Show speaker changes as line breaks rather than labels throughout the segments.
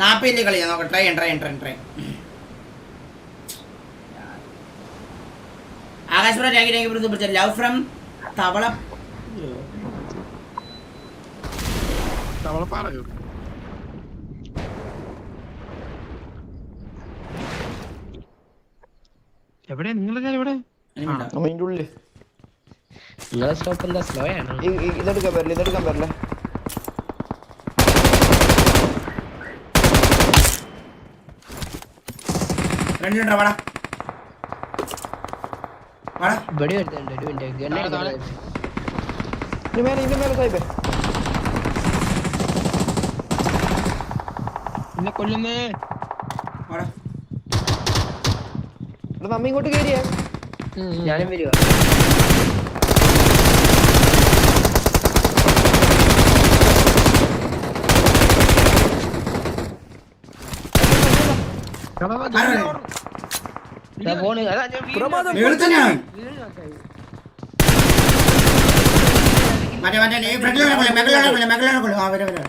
നാപ്പയില്ലേ കളി നോക്കാം. Try try try try ആകാശപുരം രാഗി രാഗി വൃദ്ധ പിടിച്ച ലവ് ഫ്രം തവള
എവിടെ
ഇതെടുക്കാൻ പറ്റില്ല ഇതെടുക്കാൻ പറ്റില്ല
ഫ്രണ്ടിലുണ്ടോ വാടാ. വാടാ.
ഇവിടെ വരുന്നുണ്ട് ഒരു മിനിറ്റ്
താഴെ.
ഇനി മേലെ ഇനി മേലെ സായിപ്പേ
എന്നെ കൊല്ലുന്നേ.
വാടാ.
ഇവിടെ നമ്മ ഇങ്ങോട്ട് കയറിയേ
ഞാനും വരുവാ. ഇതാ പോണ് അതാ ഞാൻ വീഴുന്നു.
മേളിൽ തന്നെയാണ് മറ്റേ മറ്റേ ഈ ഫ്രണ്ടിലാണ് കൊള്ളു മെഗലാണ് കൊള്ളു മെഗലാണ് കൊള്ളു. ആ വരെ വരെ.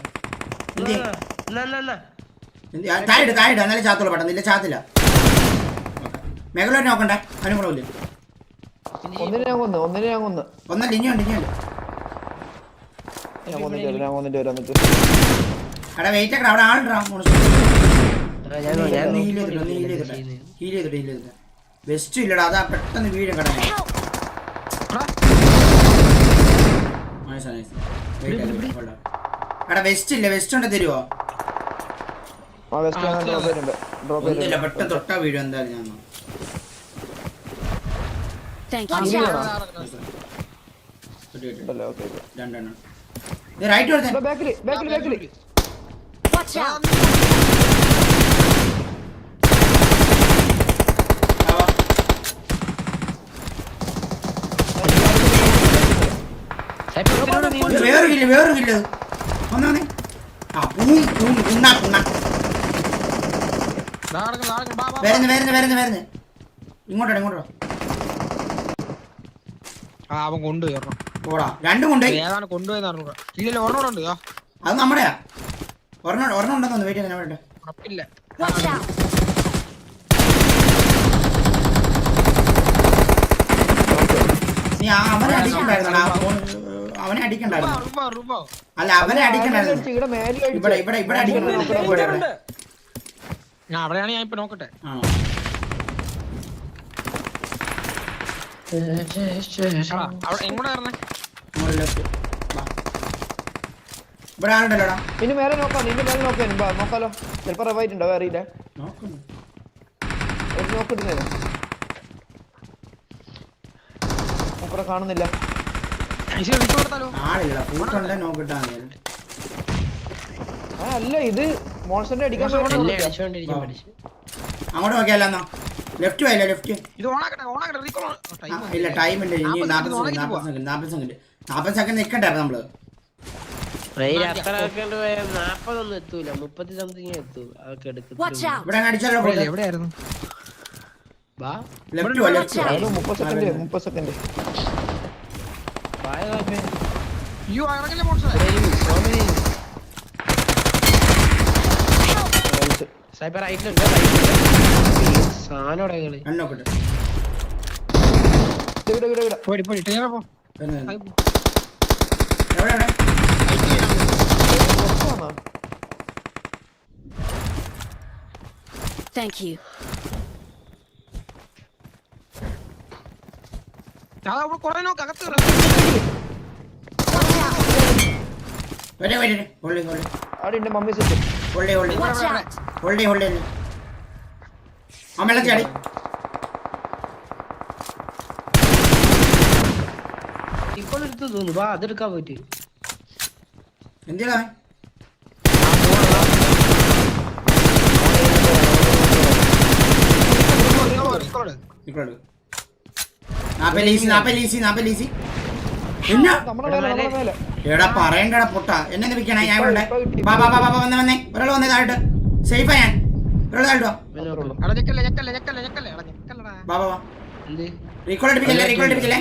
താഴെ ഇട്, താഴെ ഇട്, എന്നാലേ ചാത്തുള്ളൂ പെട്ടെന്ന്. ഇല്ല ചാത്തില്ല. മെഗലോട്ട് നോക്കണ്ടേ? അതിനും കൂടെ ഇല്ല
ഒന്നിനെ ഞാൻ കൊന്നു ഒന്നിനെ ഞാൻ കൊന്നു.
ഒന്നല്ല ഇനിയുണ്ട് ഇനിയുണ്ട്
ഞാൻ കൊന്നിട്ട് വരാം ഞാൻ കൊന്നിട്ട് വരാം എന്നിട്ട്.
എടാ വെയിറ്റ് ഒക്കെ അവിടെ ആളുണ്ടാ?
ആ, ഞാൻ ഞാൻ
ഹീൽ ചെയ്തിട്ട് ഹീൽ ചെയ്തിട്ട്? ഹീൽ ചെയ്തിട്ട് ഹീൽ ചെയ്തിട്ട്? വെസ്റ്റ് ഇല്ലടാ അതാ പെട്ടെന്ന് വീഴും കട എടാ വെസ്റ്റ് ഇല്ല? വെസ്റ്റ് ഉണ്ട് തരുവോ? ഒന്നുമില്ല പെട്ടെന്ന് തൊട്ടാ വീഴും എന്തായാലും ഞാൻ. രണ്ടെണ്ണം. ഇത് റൈറ്റ് കൊടുത്തേ. വേറെ കില്ല വേറെ കില്ല വന്നേ ആ പൂം പൂൺ ഉണ്ണാ ഉണ്ണാ. വരുന്നു വരുന്നു വരുന്നു വരുന്നു. ഇങ്ങോട്ടോ ഇങ്ങോട്ടോ
ആ അവൻ കൊണ്ടുപോയി ഒരെണ്ണം
ഓടാ. രണ്ടും കൊണ്ടുപോയി
ഏതാണ് കൊണ്ടുപോയെന്ന് അറിഞ്ഞൂടാ. ഇല്ലല്ലോ ഒരെണ്ണം ഉണ്ട് ആ
അത് നമ്മുടെയാ. ഒരെണ്ണം ഒരെണ്ണം ഉണ്ടെന്ന് വെയിറ്റ് ചെയ്യാൻ വേണ്ട
ഉറപ്പില്ല.
നീ അവനെ അടിക്കണ്ടായിരുന്നു അവനെ അടിക്കണ്ടായിരുന്നു. അല്ല അവനെ അടിക്കണ്ടായിരുന്നു
ഇവിടെ
ഇവിടെ ഇവിടെ
ഞാൻ അവിടെയാണ് ഞാൻ ഇപ്പൊ നോക്കട്ടെ.
ആണോ. ഇവിടെ
ഇനി മേലെ നോക്കാം നിന്റെ മേലെ നോക്കാം നോക്കാലോ. ചിലപ്പോ അറിയില്ല കാണുന്നില്ല. അല്ല ഇത് മോൺസ്റ്ററിന്റെ അടിക്കാൻ.
അങ്ങോട്ട് നോക്കിയാലോ എന്നാ? ലെഫ്റ്റ് പോയില്ല ലെഫ്റ്റ് ഇല്ല ടൈം ഉണ്ട് ഇനി
നാപ്പത്
നാപ്പത്
സെക്കൻഡ്
സെക്കൻഡ് നാപ്പത് സെക്കൻഡ് നാപ്പത് സെക്കൻഡ് നിക്കണ്ടേ അപ്പൊ
നമ്മൾ? നാപ്പതൊന്നും എത്തൂല മുപ്പത്തി സംതിങ് എത്തൂ അതൊക്കെ
Watch
ഇവിടെ അടിച്ചാലോ
എവിടെയായിരുന്നു?
മുപ്പത് സെക്കൻഡ് മുപ്പത് സെക്കൻഡ്
അയ്യോ ഇറങ്ങില്ല
സൈബർ റൈറ്റിലുണ്ട് സാധനം കളി.
പോയി പോയി ടേറെ പോ?
Thank you.
അതാ അവിടെ കുറെ നോക്ക് അകത്ത് കേറ്.
വരെ വരെ ഹോൾഡി ഹോൾഡി
അവിടെ ഉണ്ട് മമ്മി സെറ്റ്
ഹോൾഡി ഹോൾഡി
Watch out.
ഹോൾഡി ഹോൾഡി ആ വെള്ളത്തി അടി
ഇപ്പോൾ എടുത്ത് തോന്നുന്നു. വാ അതെടുക്കാൻ പോയിട്ട്.
എന്തിനാ? ഇപ്പോഴും എടാ പറയണ്ടടാ പൊട്ട. എന്നെ വിൽക്കണേ ഞാൻ ഇവിടെ. ബാ ബാ ബാ ബാ വന്നേ വന്നേ. ഒരാൾ വന്നേ താഴോട്ട്. സേഫാ ഞാൻ. ഒരാൾ താഴോട്ട് വാ.
എന്ത്?
റീകോൾ അടിപ്പിക്കല്ലേ റീകോൾ അടിപ്പിക്കല്ലേ?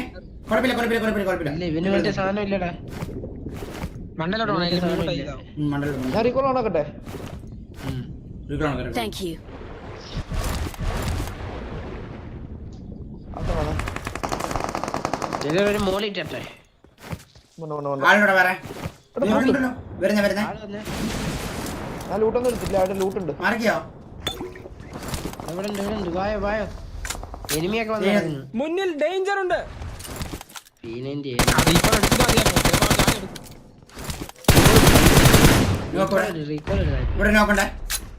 കുഴപ്പമില്ല കുഴപ്പമില്ല കുഴപ്പമില്ല കുഴപ്പമില്ല.
മണ്ടലോട്ട്
റീകോൾ ഓണാക്കട്ടെ
റീകോൾ ആണ് കേട്ടോ.
Thank you.
അത്ര വേണം
ഇതിലൊരു മോളിട്ടെ
ഇവിടെ ഉണ്ടല്ലോ വരുന്നേ വരുന്നേ
ഞാൻ ലൂട്ടൊന്നും എടുത്തില്ല അവിടെ ലൂട്ടുണ്ട്
മാറിക്കോ
ഇവിടെ ഉണ്ട് ഇവിടെ ഉണ്ട് വായോ വായോ എനിമിയൊക്കെ. വന്നു
മുന്നിൽ ഡേഞ്ചർ ഉണ്ട്
പീനന്റെ
ഇവിടെ. നോക്കണ്ടേ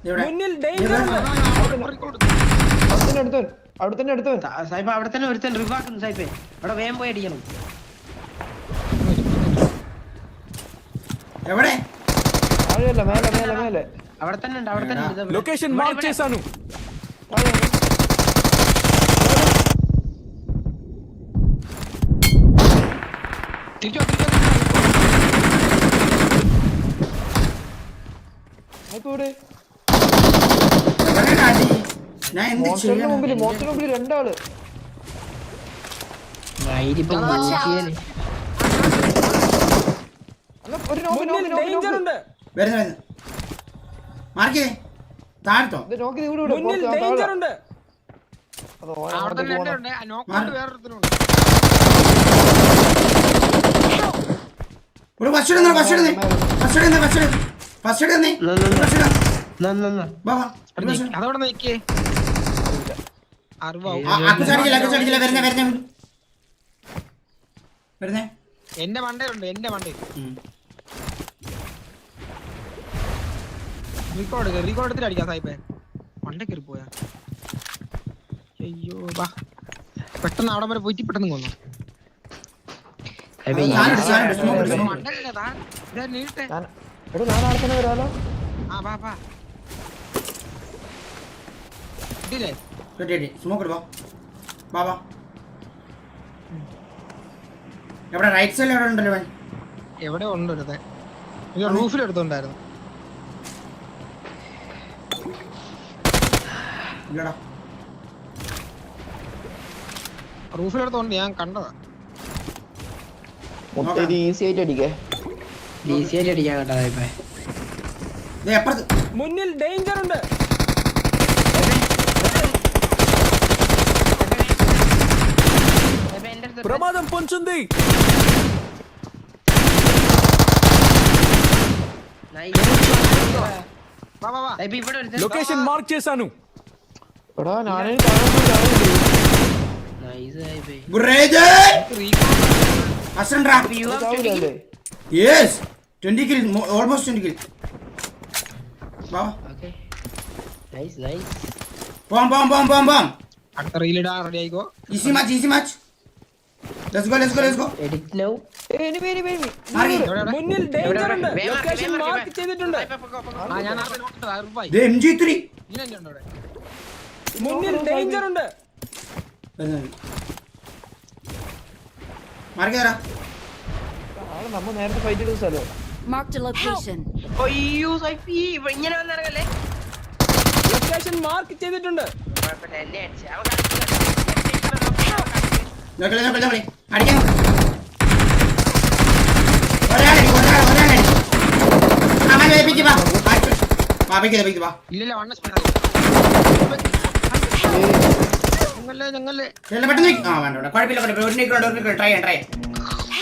ഇവിടെ
മുന്നിൽ ഡേഞ്ചർ ഉണ്ട്.
അവിടെ തന്നെ എടുത്തവൻ അവിടെ തന്നെ എടുത്തവൻ
സായിപ്പ് അവിടെ തന്നെ ഒരുത്തൻ റിവാക്കുന്നു സായിപ്പേ അവിടെ വേഗം പോയി അടിക്കണം
എവിടെ
താഴെയല്ല മേലെ മേലെ മേലെ
അവിടെ തന്നെ ഉണ്ട് അവിടെ തന്നെ ഉണ്ട് ഇതാ ഇവിടെ.
లొకేషన్
ഇവിടെ,
మార్క్
ഇവിടെ.
చేశాను
താഴെയാണ്
തിരിച്ചോ, തിരിച്ചോ, തിരിച്ചോ.
ഞാൻ എന്ത്
മോൺസ്റ്ററിന്റെ
ചെയ്യണം
മുമ്പിൽ മോൺസ്റ്ററിന്റെ മുമ്പിൽ രണ്ടാൾ.
മയിലിപ്പം. പൂച്ചേനെ.
അല്ല, ഒരു നോക്ക് നോക്ക് നോക്ക്
ഡേഞ്ചർ
നോക്ക്.
ഉണ്ട്
വരുന്നു വരുന്നു. മാർക്കേ താഴ്ത്തോ?
ഇത് നോക്ക് ഇത് ഇവിടെ ഇവിടെ
മുന്നിൽ
പുറത്ത് ആ
ഡേഞ്ചർ
താഴെ.
ഉണ്ട്.
അത് ഓൻ
അവിടെ
അങ്ങോട്ട്
തന്നെ
പോകണം.
ഉണ്ട്. ആ നോക്കൗട്ട് വേറൊരുത്തനുണ്ട്.
ഇവിടെ ഫസ്റ്റ് ഇടുന്ന ഫസ്റ്റ് ഇടുന്നേ. ഫസ്റ്റ് ഇടുന്നേ ഫസ്റ്റ് ഇടുന്നേ. ഫസ്റ്റ് ഇടുന്നേ. ഫസ്റ്റ് ഇടാം. വാ
അവിടെ. അതവിടെ നിക്കേ അറിവാവും
അക്കുസടിക്കില്ല അക്കുസടിക്കില്ല വരുന്നേ വരുന്നേ വരുന്നേ
എന്റെ മണ്ടയിലുണ്ട് എന്റെ മണ്ടയിൽ. റീകോർഡ് റീകോർഡ് എടുത്തിട്ട് അടിക്കാം സായിപ്പേ. മണ്ട കയറി പോയാ. അയ്യോ വാ പെട്ടെന്ന് അവിടെ വരെ പോയിട്ട് പെട്ടെന്ന് കൊന്നു. ആ വാ വാ ഇതില്ലേ
കിട്ടി കിട്ടി സ്മോക്ക് എടുപ്പോ വാ വാ. എവിടെ? റൈറ്റ് സൈഡിൽ എവിടെ ഉണ്ടല്ലോ
എവിടെ ഉണ്ട് ഒരുത്തൻ? ഇത് റൂഫിൽ എടുത്തോണ്ടായിരുന്നു
ഇല്ലടാ.
റൂഫിൽ എടുത്തോണ്ട് ഞാൻ കണ്ടതാ.
മൊത്തം ഈസി ആയിട്ട് അടിക്കേ.
ഈസി ആയിട്ട് അടിക്കാൻ
ഇത് എപ്പുറത്ത്
മുന്നിൽ ഡേഞ്ചർ ഉണ്ട്. ప్రమాదం పొంచుంది. లొకేషన్ మార్క్ చేశాను.
హసన్ రా. ఎస్ ఆల్మోస్ట్
ట్వంటీ కిల్ బావా
నైస్ బాం బాం బాం బాం
అక్కడ రీలేడా ready అయిగో
easy match easy match let's go let's go let's go
edit now
enemy
enemy enemy
മുന്നിൽ ഡേഞ്ചർ ഉണ്ട്. ലൊക്കേഷൻ
മാർക്ക്,
മാർക്ക് ചെയ്തിട്ടുണ്ട്.
ആ ഞാൻ ആ നോക്കട്ടെ അറുപ്പായി
ഇത് MG3
ഇല്ല ഉണ്ട് അവിടെ.
മുന്നിൽ ഡേഞ്ചർ ഉണ്ട്.
മാർക്ക് തരാ
ആൾ നമ്മ നേരത്തെ ഫൈറ്റ് എടുത്ത സ്ഥലം.
Location a location.
അയ്യോ ഇവ- ഇങ്ങനെ വന്നിറങ്ങല്ലേ?
ലൊക്കേഷൻ മാർക്ക് ചെയ്തിട്ടുണ്ട്.
കുഴപ്പമില്ല എന്നെ അടിച്ചു. അവൻ.
നോക്കല്ലേ നോക്കല്ലേ നോക്കല്ലേ അടിക്കാൻ നോക്ക്. ഒരാളടി ഒരാൾ ഒരാളടി അവൻ ഏൽപ്പിക്ക് വാ. വാപ്പിക്ക് ഏൽപ്പിക്ക് വാ. ചെല്ല പെട്ടെന്ന്. ആ വേണ്ട വേണ്ട. കുഴപ്പമില്ല കുഴപ്പമില്ല. ഒരു നിൽക്കുന്നുണ്ട് ഒരു നിൽക്കുന്നുണ്ട് ട്രൈ ചെയ്യാം ട്രൈ ചെയ്യാം.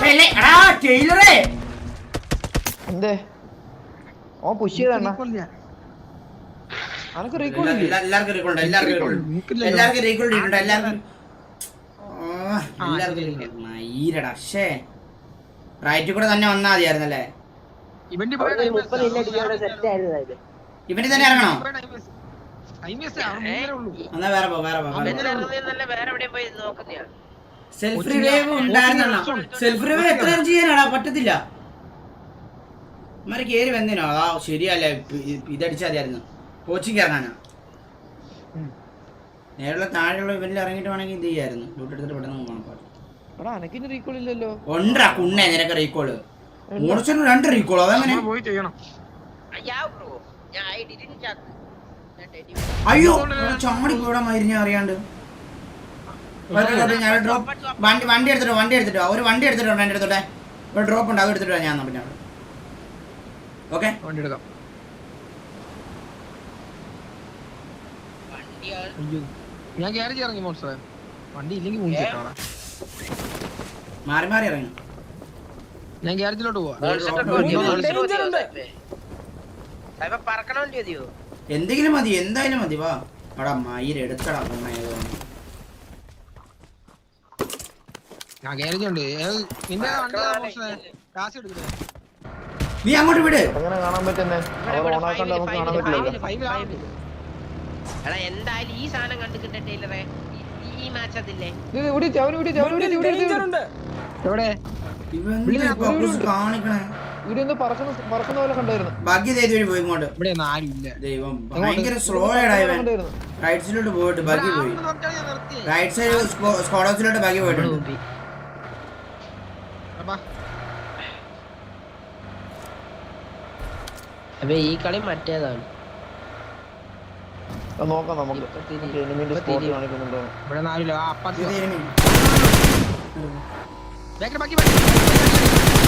അല്ലേ? എടാ ടൈലറേ.
എന്തേ? ഓ പുഷ് ഇല്ലേ?
എല്ലാ- എല്ലാവർക്കും ഉണ്ട്, എല്ലാവർക്കും ഉണ്ട്. എല്ലാവർക്കും ഇട്ടിട്ടുണ്ട്, എല്ലാവർക്കും എല്ലാവർക്കും റൈറ്റിൽ കൂടെ തന്നെ വന്നാ മതിയായിരുന്നല്ലേ?
ഇവന്റെ
തന്നെ ഇറങ്ങണോ? എന്നാ വേറെ പോ വേറെ പോ. സെൽഫ് റിവൈവ് ഉണ്ടായിരുന്നോ സെൽഫ് റിവൈവ് എത്ര ചെയ്യാനാടാ? പറ്റത്തില്ല. ഇമാര് കേറി വന്നിനോ? അതാ ശരിയല്ലേ ഇ- ഇതടിച്ചാ മതിയായിരുന്നു. കോച്ചിങ് ഇറങ്ങാനാ. നേരെയുള്ള താഴെയുള്ള ഇവരിൽ ഇറങ്ങിയിട്ട് വേണമെങ്കിൽ ഇത് ചെയ്യായിരുന്നു. ലൂട്ട് എടുത്തിട്ട് പെട്ടെന്ന് പോകണം പാട്ട്
എടാ അനക്കിന് റീകോൾ ഇല്ലല്ലോ.
കുണ്ണേ നിനക്ക് റീകോൾ മൂർച്ചന് രണ്ട് റീകോൾ അതങ്ങനെ
പോയി ചെയ്യണം.
അയ്യാ
ചാടി പോടാ മരിഞ്ഞ അറിയാണ്ട്. ഞാൻ ഡ്രോപ്പ് വണ്ടി വണ്ടി എടുത്തിട്ടോ വണ്ടി എടുത്തിട്ടോ ഒരു വണ്ടി എടുത്തിട്ടോ എന്റെ ഡ്രോപ്പ് ഉണ്ട് അത് എടുത്തിട്ടോ ഞാൻ പിന്നെ ഓക്കെ
വണ്ടി എടുക്കാം.
അയ്യോ.
ഞാൻ ഗ്യാരേജ് ഇറങ്ങി മോൺസ്റ്ററെ വണ്ടി ഇല്ലെങ്കിൽ മൂഞ്ചിട്ടാണ്
മാറി മാറി ഇറങ്ങി.
ഞാൻ ഗ്യാരേജിലോട്ട് പോവാ.
എന്തെങ്കിലും മതി എന്തായാലും മതി വാ. എടാ മയിര് എടുത്തടാ പൊണ്ണേ
ഞാൻ ഗ്യാരേജ് ഉണ്ട്. നിന്റെ വണ്ടി കാശ് എടുക്കണേ
നീ അങ്ങോട്ട് വിട്.
എങ്ങനെ കാണാൻ പറ്റുന്നേ? ഓണാക്കണ്ട ഓണാക്കാണ്ട് നമുക്ക് കാണാൻ പറ്റില്ല
ഫൈവ്
എടാ എന്തായാലും ഈ സാധനം കണ്ടിട്ട് ടൈലറെ ഈ മാച്ച് അതില്ലേ?
ഇത് ഇവിടെ ഇട്ട്, അവന് ഇവിടെ ഇട്ട്, അവന് ഇവിടെ ഇട്ട്, ഇവിടെ ഇട്ട്,
ഡേഞ്ചർ
ഇവിടെ
ഉണ്ട്.
എവിടെ?
ഇവന്തിനാ കക്കൂസ് കാണിക്കണേ.
ഇവിടെ ഒന്ന് പറക്കുന്ന പറക്കുന്ന പോലെ കണ്ടായിരുന്നു.
ഭാഗ്യ ചെയ്ത് വഴി പോയി ഇങ്ങോട്ട്.
ഇവിടെ ഒന്നും ആരും ഇല്ല
ദൈവം ഭയങ്കര സ്ലോ ആയിടാ ഇവൻ.
കണ്ടായിരുന്നു.
റൈറ്റ് സൈഡിലോട്ട് പോയിട്ട് ബാക്കി പോയി. റൈറ്റ് സൈഡ് സ്ക്വാഡ് ഹൗസിലോട്ട് ബാക്കി പോയിട്ടുണ്ട്.
അപ്പൊ ഈ കളി മറ്റേതാണ്.
നോക്കാം നമുക്ക്. എനിമിന്റെ സ്പോട്ട്. കാണിക്കുന്നുണ്ടോ?
ഇവിടെ നാലിലോ ആ. ബാക്കി ബാക്കി ബാക്കി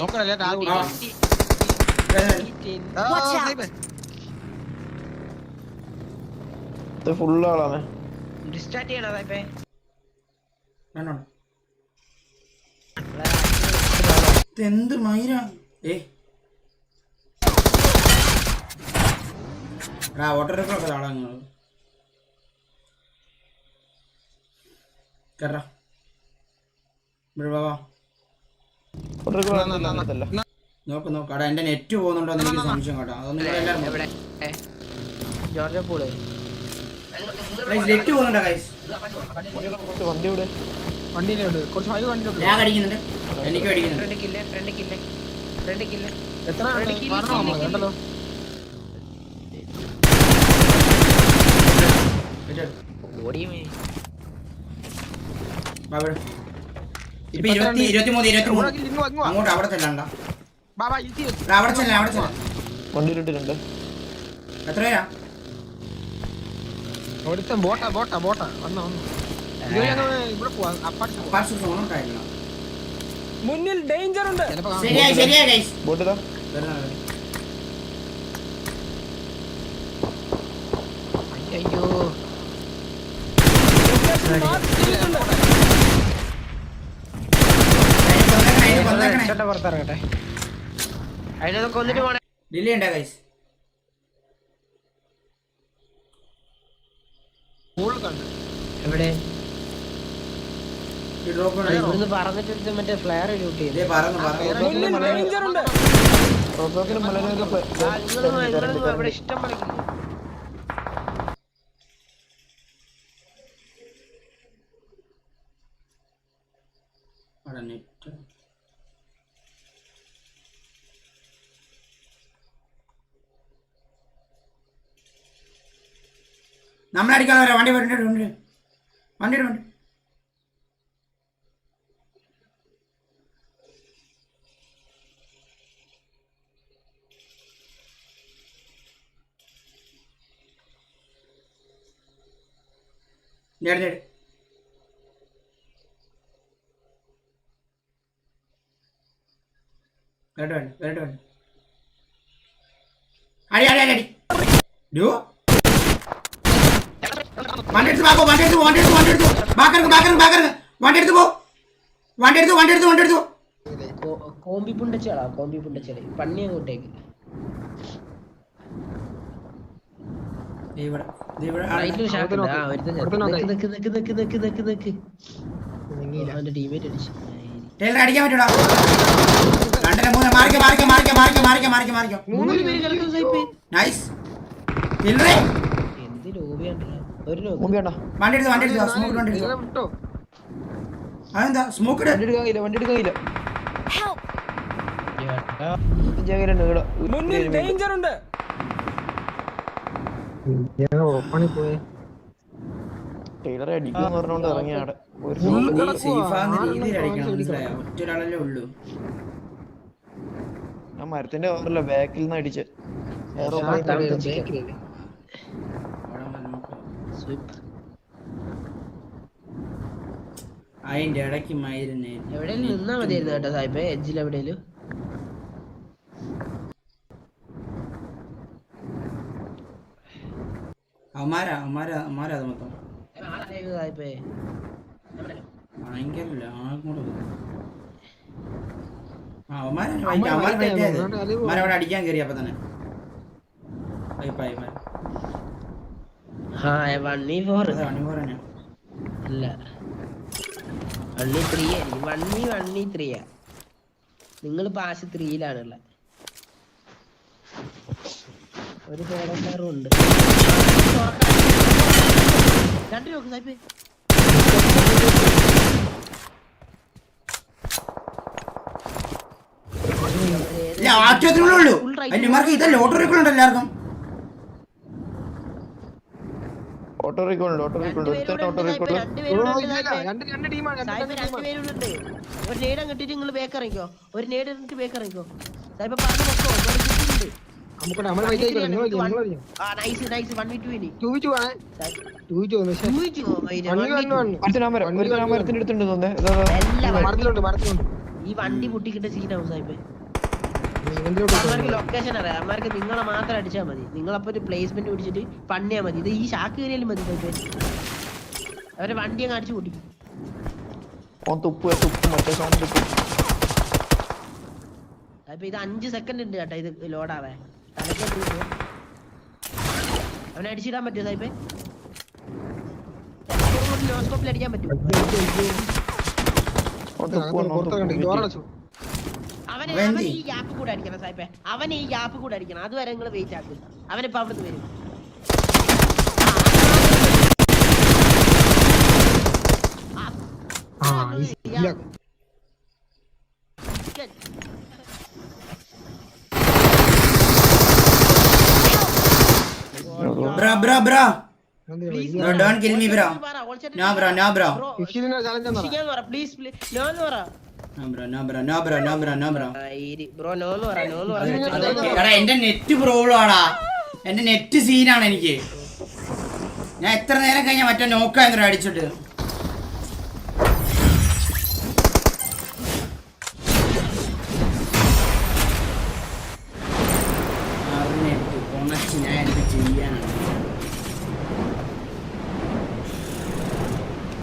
നോക്കണല്ലേ ടാഗ്.
ഇത് ഫുള്ള് ആളാണ്.
ഡിസ്റ്റാർട്ട് ചെയ്യണോ സായിപ്പേ
കണ്ടോ? ഇതെന്ത് ഏ എടാ ഓട്ടോറിക്ഷൊക്കെ താടാ നിങ്ങൾ കേട്ടാ നോക്ക് നോക്ക്. എടാ എന്റെ നെറ്റ് പോകുന്നുണ്ടോ എന്ന് എനിക്ക് സംശയം കേട്ടോ. അതൊന്നും ഇവിടെ
എവിടെ ഏ, ജോർജ് പൂൾ.
നെറ്റ് പോകുന്നുണ്ടോ ഞാൻ അടിക്കുന്നുണ്ട്. എനിക്ക് അടിക്കുന്നുണ്ട്.
എത്ര പറഞ്ഞോ do you
mean?
വാ, ഇവിടെ. ഇപ്പൊ ഇരുപത്തി ഇരുപത്തി മൂന്ന് ഇരുപത്തി മൂന്ന്
ഇങ്ങ് വാ, ഇങ്ങ് വാ.
അങ്ങോട്ട് അവിടെ ചെല്ലണ്ട
ബാ, ബാ, ഇരുത്തി വെക്ക്.
എടാ, അവിടെ ചെല്ലാം അവിടെ ചെല്ലാം
വണ്ടിയിലിട്ടിട്ടുണ്ട്
എത്ര പേരാ
ഒരുത്തൻ ബോട്ടാ ബോട്ടാ ബോട്ടാ വന്നോ വന്നോ ഇതുവഴി അങ്ങ് ഇവിടെ പോവാ അപ്പാട്ട് പോവാം
പാർസൽ ഫോൺ ഉണ്ടായില്ല
മുന്നിൽ ഡേഞ്ചർ ഉണ്ട്.
ചിലപ്പോ കാണാം.
ശരിയായി ശരിയായി ഗൈസ്
ബോട്ടിലാ
അയ്യോ പുറത്തിറങ്ങട്ടെ അതിനൊക്കെ കൊന്നിട്ട് പോണേ
ഡിലേ ഉണ്ടാ ഗൈസ്.
എവിടെ ഇവിടുന്ന് പറഞ്ഞിട്ട് മറ്റേ ഫ്ലെയർ ഡ്യൂട്ടി ചെയ്ത്
ഇതേ പറന്ന് പറന്ന്
മുന്നിൽ ഡേഞ്ചർ ഉണ്ട്
റോസോക്കിലും മലനൊക്കെ
ആ, നിങ്ങളൊന്നും വാ, നിങ്ങളൊന്നും വാ, ഇവിടെ ഇഷ്ടം പോലെ
നെറ്റ്. നമ്മളടിക്കാൻ വരാം. വണ്ടി വണ്ടി വണ്ടി വണ്ടി വണ്ടി നേട് വേണ്ട വേണ്ട വരട്ടെ വേണ്ട. അടി അടി അടി അടി. ഡ്യൂ. വണ്ടി എടുത്ത് ബാക്കോ വണ്ടി എടുത്ത് വണ്ടി എടുത്ത് വണ്ടി എടുത്ത് ബാക്കറിങ് ബാക്കറിങ് ബാക്കറിങ് വണ്ടി എടുത്ത് പോ. വണ്ടി എടുത്ത് വണ്ടി എടുത്ത് വണ്ടി എടുത്തു
കോമ്പി പുണ്ടച്ചാളാ കോമ്പി പുണ്ടച്ചളി. പണ്ണി അങ്ങോട്ടേക്ക് ടീമേറ്റ് അടിച്ചു.
അടിക്കാൻ പറ്റൂടാ. രണ്ടര മൂന്ന് മാറിക്കോ മാറിക്കോ മാറിക്കോ മാറിക്കോ മാറിക്കോ മാറിക്കോ മാറിക്കോ.
മൂന്ന് പേര് കിടക്കുന്ന സൈപ്പ്
നൈസ് ടൈലറെ
എന്ത് ലോബിയാണ്ടല്ലോ ഒരു ലോബി
മുമ്പ് വേണ്ട
വണ്ടി എടുത്ത് വണ്ടി എടുത്ത് സ്മോക്ക് വണ്ടി എടുത്ത്.
വിട്ടോ
അതെന്താ സ്മോക്ക്
വണ്ടി എടുക്കാൻ കഴിയില്ല വണ്ടി എടുക്കാൻ കഴിയില്ല
മുന്നിൽ ഡേഞ്ചർ ഉണ്ട്.
ഓപ്പണി പോയെ
ടൈലറെ അടിക്കുമെന്ന് പറഞ്ഞോണ്ട് ഇറങ്ങിയ അവിടെ ഒരു ആ മരത്തിന്റെ ഓർമ്മല്ല ബാക്കിൽ നിന്ന് അടിച്ച്.
അതിന്റെ ഇടയ്ക്ക് മയിലിനെ
എവിടെയെങ്കിലും നിന്നാ മതിയായിരുന്നു കേട്ടോ സാഹിബ്? എഡ്ജിൽ എവിടെയെങ്കിലും
അവന്മാരാ അവന്മാരാ അവന്മാരാ അത് മൊത്തം. ഭയങ്കര
അങ്ങോട്ട് പോകും
അവന്മാരവിടെ അടിക്കാൻ കയറി അപ്പൊ തന്നെ.
നിങ്ങൾ പാസ് ത്രീയിലാണുള്ള ഒരു സോളക്കാരും ഉണ്ട്. രണ്ടു നോക്ക്
ഇല്ല ആറ്റത്തിനുള്ളൂ അന്യമാർക്ക് ഇതല്ല ഓട്ടോറിക്കുള്ളുണ്ട് എല്ലാവർക്കും
ഓട്ടോ റീക്കോളുണ്ട് ഓട്ടോ റീക്കോളുണ്ട് ഒരുത്തൻ ഓട്ടോ റീക്കോൾ
ഓ, ഇല്ല, ഇല്ല. രണ്ട് രണ്ട് ടീമാണ് രണ്ട്
സായിപ്പ്
രണ്ട് ടീമാണ്
രണ്ടുപേരുണ്ട് ഒരു നേടം കിട്ടിട്ട് നിങ്ങൾ ഒരു നേട് പറഞ്ഞു വെക്കോ ഈ വണ്ടി പൊട്ടിക്കിട്ട സീനാവും സാഹിബ് ലൊക്കേഷൻ അറിയാം. അമ്മമാർക്ക് നിങ്ങളെ മാത്രം അടിച്ചാൽ മതി. നിങ്ങളപ്പോ ഒരു പ്ലേസ്മെന്റ് പിടിച്ചിട്ട് പണിയാ മതി. ഇത് ഈ ഷാക്ക് കയറിയാലും മതി അവരെ വണ്ടി അങ്ങ് അടിച്ചു
തുപ്പ്
സാഹിബ് ഇത് അഞ്ച് സെക്കൻഡ് ഉണ്ട് കേട്ടോ ഇത് ലോഡാവേ തലക്കേ അവനെ അടിച്ചിടാൻ പറ്റുമോ സാഹിബേ ലോസ്കോപ്പിൽ അടിക്കാൻ പറ്റും അവനെ
അവൻ?
ഈ ഗ്യാപ്പ് കൂടെ അടിക്കണം സാഹിബേ അവൻ ഈ ഗ്യാപ്പ് കൂടെ അടിക്കണം. അതുവരെ നിങ്ങൾ വെയിറ്റ് ആക്കും. അവനിപ്പോ അവിടുന്ന് വരും.
Bro bro bro
Please,
Bro, don't kill me, bro. No, bro, no, bro.
Please no എന്ന്
പറ.
No bro no bro no bro no bro no bro
bro no എന്ന് പറ നോ എന്ന്
അതെ, എടാ എന്റെ നെറ്റ് പ്രോബ്ലം ആടാ എന്റെ നെറ്റ് സീനാണ് എനിക്ക്. ഞാൻ എത്ര നേരം കഴിഞ്ഞാ മറ്റേ നോക്കാൻ അടിച്ചിട്ട്.